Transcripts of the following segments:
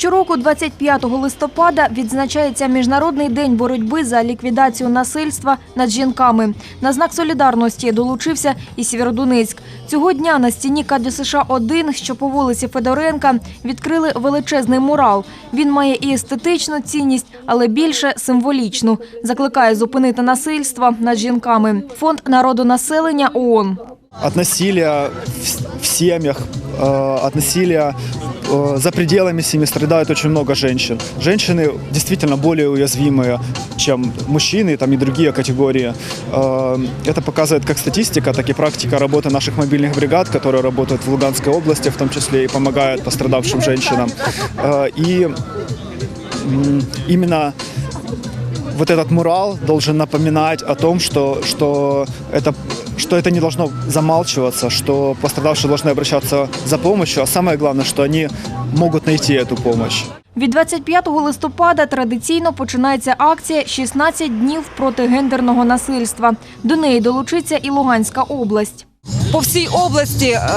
Щороку, 25 листопада, відзначається Міжнародний день боротьби за ліквідацію насильства над жінками. На знак солідарності долучився і Сєвєродонецьк. Цього дня на стіні КДСШ 1 що по вулиці Федоренка, відкрили величезний мурал. Він має і естетичну цінність, але більше символічну. Закликає зупинити насильство над жінками. Фонд народонаселення ООН. От насилия в, семьях, э, от насилия э, за пределами семьи страдают очень много женщин. Женщины действительно более уязвимые, чем мужчины там, и другие категории. Э, это показывает как статистика, так и практика работы наших мобильных бригад, которые работают в Луганской области, в том числе и помогают пострадавшим женщинам. И именно вот этот мурал должен напоминать о том, что, что, это, что это не должно замалчиваться, что пострадавшие должны обращаться за помощью, а самое главное, что они могут найти эту помощь. Від 25 листопада традиційно починається акція «16 днів проти гендерного насильства». До неї долучиться і Луганська область. По всій області е,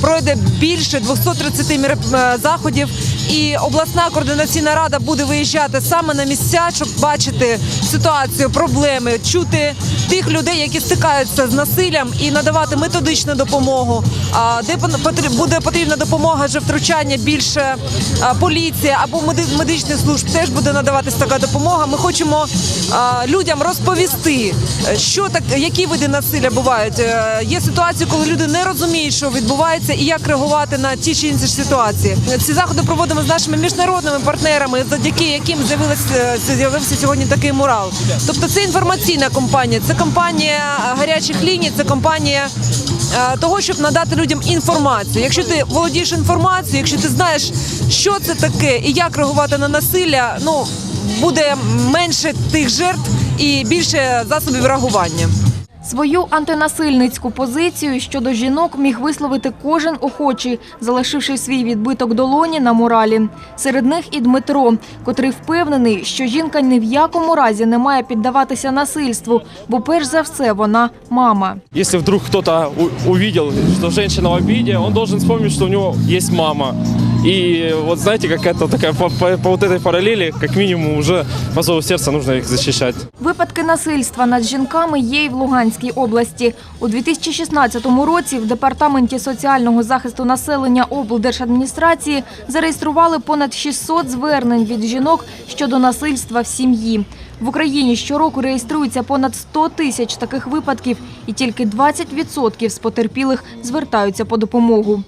пройде більше 230 мір- е, заходів, і обласна координаційна рада буде виїжджати саме на місця, щоб бачити ситуацію, проблеми, чути тих людей, які стикаються з насиллям, і надавати методичну допомогу. Де буде потрібна допомога вже втручання більше е, поліція або медичних служб, теж буде надаватись така допомога. Ми хочемо е, людям розповісти, е, що так, які види насилля бувають. Е, Є ситуації, коли люди не розуміють, що відбувається, і як реагувати на ті чи інші ситуації. Ці заходи проводимо з нашими міжнародними партнерами, завдяки яким з'явилася з'явився сьогодні такий мурал. Тобто, це інформаційна компанія, це компанія гарячих ліній, це компанія е, того, щоб надати людям інформацію. Якщо ти володієш інформацією, якщо ти знаєш, що це таке і як реагувати на насилля, ну буде менше тих жертв і більше засобів реагування. Свою антинасильницьку позицію щодо жінок міг висловити кожен охочий, залишивши свій відбиток долоні на муралі. Серед них і Дмитро, котрий впевнений, що жінка ні в якому разі не має піддаватися насильству, бо перш за все вона мама. Если вдруг у- увидел, что женщина в обиде, он должен вспомнить, что у него есть мама. И вот знаете, какая-то такая по, по- по вот этой параллели, как минимум, уже по зову сердца нужно их защищать. Випадки насильства над жінками є і в Луганській області. У 2016 році в департаменті соціального захисту населення облдержадміністрації зареєстрували понад 600 звернень від жінок щодо насильства в сім'ї. В Україні щороку реєструється понад 100 тисяч таких випадків, і тільки 20% з потерпілих звертаються по допомогу.